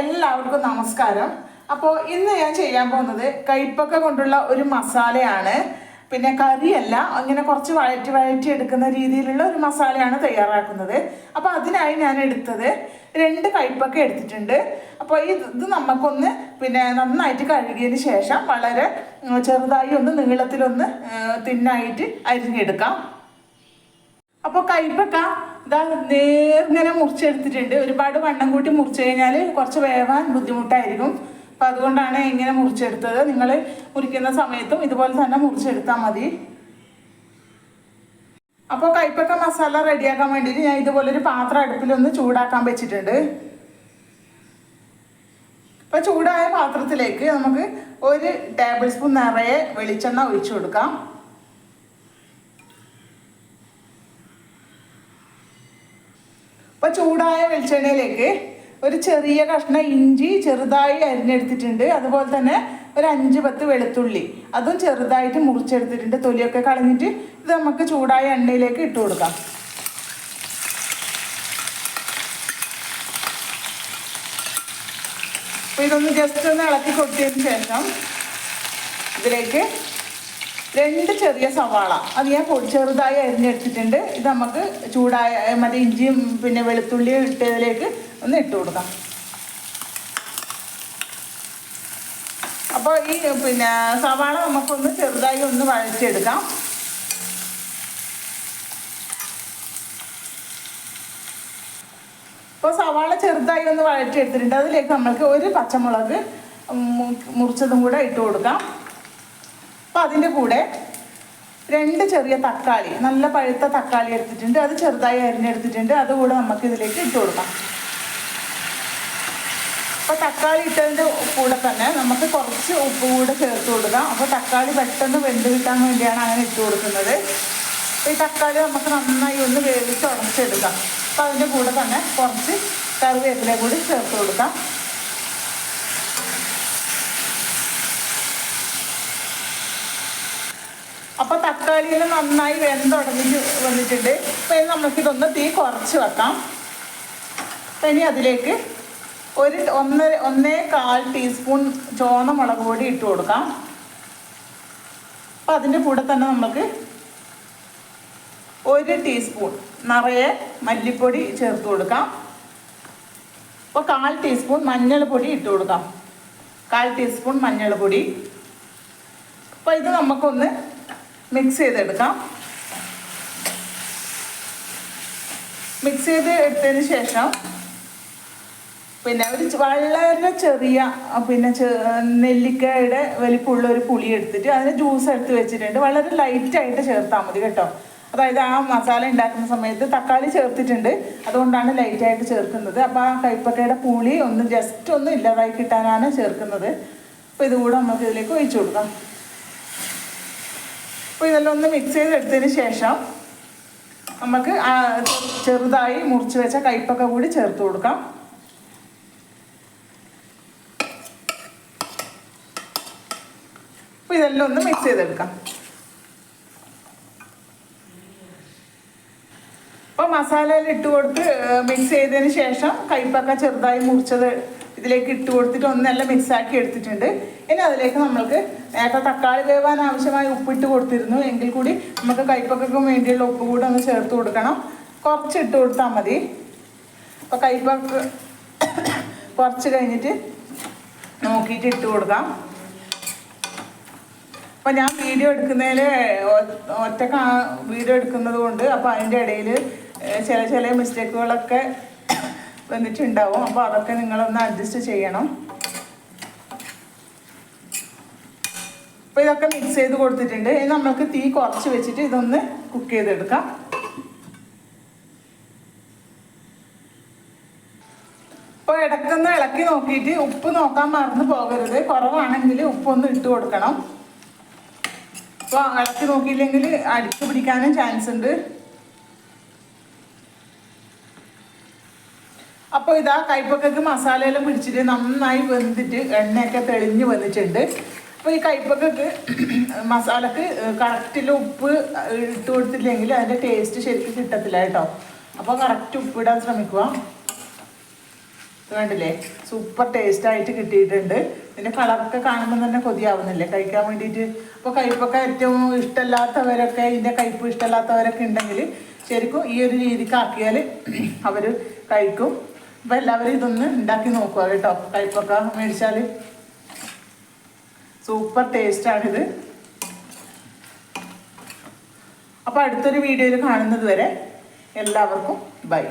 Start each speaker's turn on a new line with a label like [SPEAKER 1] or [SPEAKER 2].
[SPEAKER 1] എല്ലാവർക്കും നമസ്കാരം. അപ്പോൾ ഇന്ന് ഞാൻ ചെയ്യാൻ പോകുന്നത് കൈപ്പൊക്കെ കൊണ്ടുള്ള ഒരു മസാലയാണ്. പിന്നെ കറിയല്ല അങ്ങനെ കുറച്ച് വഴറ്റി വഴറ്റി എടുക്കുന്ന രീതിയിലുള്ള ഒരു മസാലയാണ് തയ്യാറാക്കുന്നത്. അപ്പോൾ അതിനായി ഞാൻ എടുത്തത് രണ്ട് കൈപ്പൊക്കെ എടുത്തിട്ടുണ്ട്. അപ്പോൾ ഇത് നമുക്കൊന്ന് പിന്നെ നന്നായിട്ട് കഴുകിയതിന് ശേഷം വളരെ ചെറുതായി ഒന്ന് നീളത്തിലൊന്ന് തിന്നായിട്ട് അരിഞ്ഞെടുക്കാം. അപ്പോൾ കയ്പക്ക ഇതാ നേർങ്ങനെ മുറിച്ചെടുത്തിട്ടുണ്ട്. ഒരുപാട് വണ്ണം കൂട്ടി മുറിച്ചു കഴിഞ്ഞാൽ കുറച്ച് വേവാൻ ബുദ്ധിമുട്ടായിരിക്കും. അപ്പം അതുകൊണ്ടാണ് ഇങ്ങനെ മുറിച്ചെടുത്തത്. നിങ്ങൾ മുറിക്കുന്ന സമയത്തും ഇതുപോലെ തന്നെ മുറിച്ചെടുത്താൽ മതി. അപ്പോൾ കൈപ്പക്ക മസാല റെഡിയാക്കാൻ വേണ്ടിയിട്ട് ഞാൻ ഇതുപോലെ ഒരു പാത്രം അടുപ്പിൽ ഒന്ന് ചൂടാക്കാൻ വെച്ചിട്ടുണ്ട്. അപ്പോൾ ചൂടായ പാത്രത്തിലേക്ക് നമുക്ക് ഒരു ടേബിൾ സ്പൂൺ നിറയെ വെളിച്ചെണ്ണ ഒഴിച്ചു കൊടുക്കാം. അപ്പോൾ ചൂടായ വെളിച്ചെണ്ണയിലേക്ക് ഒരു ചെറിയ കഷ്ണം ഇഞ്ചി ചെറുതായി അരിഞ്ഞെടുത്തിട്ടുണ്ട്. അതുപോലെ തന്നെ ഒരു അഞ്ച് പത്ത് വെളുത്തുള്ളി. അതും ചെറുതായിട്ട് മുറിച്ചെടുത്തിട്ടുണ്ട്. തൊലിയൊക്കെ കളഞ്ഞിട്ട് ഇത് നമുക്ക് ചൂടായ എണ്ണയിലേക്ക് ഇട്ട് കൊടുക്കാം. ഇതൊന്ന് ജസ്റ്റ് ഒന്ന് ഇളക്കി കൊടുത്തതിന് ശേഷം ഇതിലേക്ക് രണ്ട് ചെറിയ സവാള. അത് ഞാൻ പൊടി ചെറുതായി അരിഞ്ഞെടുത്തിട്ടുണ്ട് ഇത് നമുക്ക് ചൂടായ മറ്റേ ഇഞ്ചിയും പിന്നെ വെളുത്തുള്ളിയും ഇട്ടതിലേക്ക് ഒന്ന് ഇട്ട് കൊടുക്കാം. അപ്പോൾ ഈ പിന്നെ സവാള നമുക്കൊന്ന് ചെറുതായി ഒന്ന് വഴച്ചെടുക്കാം ഇപ്പോൾ സവാള ചെറുതായി ഒന്ന് വഴച്ചെടുത്തിട്ടുണ്ട് അതിലേക്ക് നമ്മൾക്ക് ഒരു പച്ചമുളക് മുറിച്ചതും കൂടെ ഇട്ട് കൊടുക്കാം. അപ്പോൾ അതിന്റെ കൂടെ രണ്ട് ചെറിയ തക്കാളി നല്ല പഴുത്ത തക്കാളി എടുത്തിട്ടുണ്ട്. അത് ചെറുതായി അരിഞ്ഞെടുത്തിട്ടുണ്ട് അതുകൂടെ നമുക്ക് ഇതിലേക്ക് ഇട്ട് കൊടുക്കാം. അപ്പോൾ തക്കാളി ഇട്ടതിന്റെ കൂടെ തന്നെ നമുക്ക് കുറച്ച് ഉപ്പ് കൂടെ ചേർത്ത് കൊടുക്കാം. അപ്പോൾ തക്കാളി പെട്ടെന്ന് വെന്ത് കിട്ടാൻ വേണ്ടിയാണ് അങ്ങനെ ഇട്ട് കൊടുക്കുന്നത്. ഈ തക്കാളി നമുക്ക് നന്നായി ഒന്ന് വേവിച്ച് ഉടച്ചെടുക്കാം. അപ്പോൾ അതിന്റെ കൂടെ തന്നെ കുറച്ച് കറിവേപ്പില കൂടി ചേർത്ത് കൊടുക്കാം. അപ്പോൾ തക്കാളിയിൽ നന്നായി വെന്തുടഞ്ഞിട്ട് വന്നിട്ടുണ്ട്. അപ്പോൾ നമുക്കിതൊന്ന് തീ കുറച്ച് വെക്കാം. ഇനി അതിലേക്ക് ഒരു ഒന്ന് ഒന്നേ കാൽ ടീസ്പൂൺ ചുവന്ന മുളക് പൊടി ഇട്ട് കൊടുക്കാം. അപ്പോൾ അതിന്റെ കൂടെ തന്നെ നമുക്ക് ഒരു ടീസ്പൂൺ നിറയെ മല്ലിപ്പൊടി ചേർത്ത് കൊടുക്കാം. അപ്പോൾ കാൽ ടീസ്പൂൺ മഞ്ഞൾപ്പൊടി ഇട്ട് കൊടുക്കാം. കാൽ ടീസ്പൂൺ മഞ്ഞൾപ്പൊടി. അപ്പോൾ ഇത് നമുക്കൊന്ന് മിക്സ് ചെയ്തെടുക്കാം. മിക്സ് ചെയ്ത് എടുത്തതിന് ശേഷം പിന്നെ ഒരു വളരെ ചെറിയ പിന്നെ നെല്ലിക്കയുടെ വലിപ്പമുള്ള ഒരു പുളി എടുത്തിട്ട് അതിന് ജ്യൂസ് എടുത്ത് വെച്ചിട്ടുണ്ട്. വളരെ ലൈറ്റായിട്ട് ചേർത്താൽ മതി കേട്ടോ. അതായത് ആ മസാല ഉണ്ടാക്കുന്ന സമയത്ത് തക്കാളി ചേർത്തിട്ടുണ്ട്. അതുകൊണ്ടാണ് ലൈറ്റായിട്ട് ചേർക്കുന്നത്. അപ്പോൾ ആ കൈപ്പക്കയുടെ പുളി ഒന്ന് ജസ്റ്റ് ഒന്നും ഇല്ലാതായി കിട്ടാനാണ് ചേർക്കുന്നത്. അപ്പോൾ ഇതുകൂടെ നമുക്ക് ഇതിലേക്ക് ഒഴിച്ചു കൊടുക്കാം. അപ്പോൾ ഇതെല്ലാം ഒന്ന് മിക്സ് ചെയ്തെടുത്തതിന് ശേഷം നമുക്ക് ചെറുതായി മുറിച്ച് വെച്ച കയ്പൊക്കെ കൂടി ചേർത്ത് കൊടുക്കാം. അപ്പോൾ ഇതെല്ലാം ഒന്ന് മിക്സ് ചെയ്തെടുക്കാം. അപ്പോൾ മസാലയിൽ ഇട്ട് കൊടുത്ത് മിക്സ് ചെയ്തതിന് ശേഷം കയ്പൊക്കെ ചെറുതായി മുറിച്ചത് ഇതിലേക്ക് ഇട്ട് കൊടുത്തിട്ട് ഒന്നെല്ലാം മിക്സ് ആക്കി എടുത്തിട്ടുണ്ട്. ഇനി അതിലേക്ക് നമ്മൾക്ക് നേരത്തെ തക്കാളി വേവാൻ ആവശ്യമായ ഉപ്പിട്ട് കൊടുത്തിരുന്നു. എങ്കിൽ കൂടി നമുക്ക് കൈപ്പക്കും വേണ്ടിയുള്ള ഉപ്പ് കൂടെ ഒന്ന് ചേർത്ത് കൊടുക്കണം. കുറച്ച് ഇട്ട് കൊടുത്താൽ മതി. അപ്പോൾ കൈപ്പക്ക് കുറച്ച് കഴിഞ്ഞിട്ട് നോക്കിയിട്ട് ഇട്ട് കൊടുക്കാം. അപ്പോൾ ഞാൻ വീഡിയോ എടുക്കുന്നതിൽ ഒറ്റ വീഡിയോ എടുക്കുന്നത് കൊണ്ട് അപ്പോൾ അതിന്റെ ഇടയിൽ ചില ചില മിസ്റ്റേക്കുകളൊക്കെ വന്നിട്ടുണ്ടാവും. അപ്പോൾ അതൊക്കെ നിങ്ങളൊന്ന് അഡ്ജസ്റ്റ് ചെയ്യണം. അപ്പോൾ ഇതൊക്കെ മിക്സ് ചെയ്ത് കൊടുത്തിട്ടുണ്ട്. ഇനി നമ്മൾക്ക് തീ കുറച്ച് വെച്ചിട്ട് ഇതൊന്ന് കുക്ക് ചെയ്തെടുക്കാം. അപ്പോൾ ഇടക്കൊന്ന് ഇളക്കി നോക്കിയിട്ട് ഉപ്പ് നോക്കാൻ മറന്നു പോകരുത്. കുറവാണെങ്കിൽ ഉപ്പൊന്ന് ഇട്ട് കൊടുക്കണം. അപ്പോൾ ഇളക്കി നോക്കിയില്ലെങ്കിൽ അടിച്ചു പിടിക്കാനും ചാൻസ് ഉണ്ട്. അപ്പോൾ ഇതാ കൈപ്പക്കക്ക് മസാലയെല്ലാം പിടിച്ചിട്ട് നന്നായി വെന്തിട്ട് എണ്ണയൊക്കെ തെളിഞ്ഞ് വന്നിട്ടുണ്ട്. അപ്പോൾ ഈ കൈപ്പക്കക്ക് മസാലക്ക് കറക്റ്റിൽ ഉപ്പ് ഇട്ട് കൊടുത്തില്ലെങ്കിൽ അതിന്റെ ടേസ്റ്റ് ശരിക്കും കിട്ടത്തില്ല കേട്ടോ. അപ്പോൾ കറക്റ്റ് ഉപ്പ് ഇടാൻ ശ്രമിക്കുക കണ്ടില്ലേ? സൂപ്പർ ടേസ്റ്റ് ആയിട്ട് കിട്ടിയിട്ടുണ്ട്. ഇതിന്റെ കളറൊക്കെ കാണുമ്പോൾ തന്നെ കൊതിയാവുന്നില്ലേ? കഴിക്കാൻ വേണ്ടിയിട്ട്. അപ്പോൾ കയ്പ്പൊക്കെ ഏറ്റവും ഇഷ്ടമല്ലാത്തവരൊക്കെ ഇതിന്റെ കയ്പ്പ് ഇഷ്ടമല്ലാത്തവരൊക്കെ ഉണ്ടെങ്കിൽ ശരിക്കും ഈ ഒരു രീതിക്ക് ആക്കിയാൽ അവർ കഴിക്കും. അപ്പോൾ എല്ലാവരും ഇതൊന്ന് ഉണ്ടാക്കി നോക്കുക കേട്ടോ. കയ്പ്പൊക്കെ മേടിച്ചാൽ സൂപ്പർ ടേസ്റ്റാണിത് അപ്പോൾ അടുത്തൊരു വീഡിയോയിൽ കാണുന്നത് വരെ എല്ലാവർക്കും ബൈ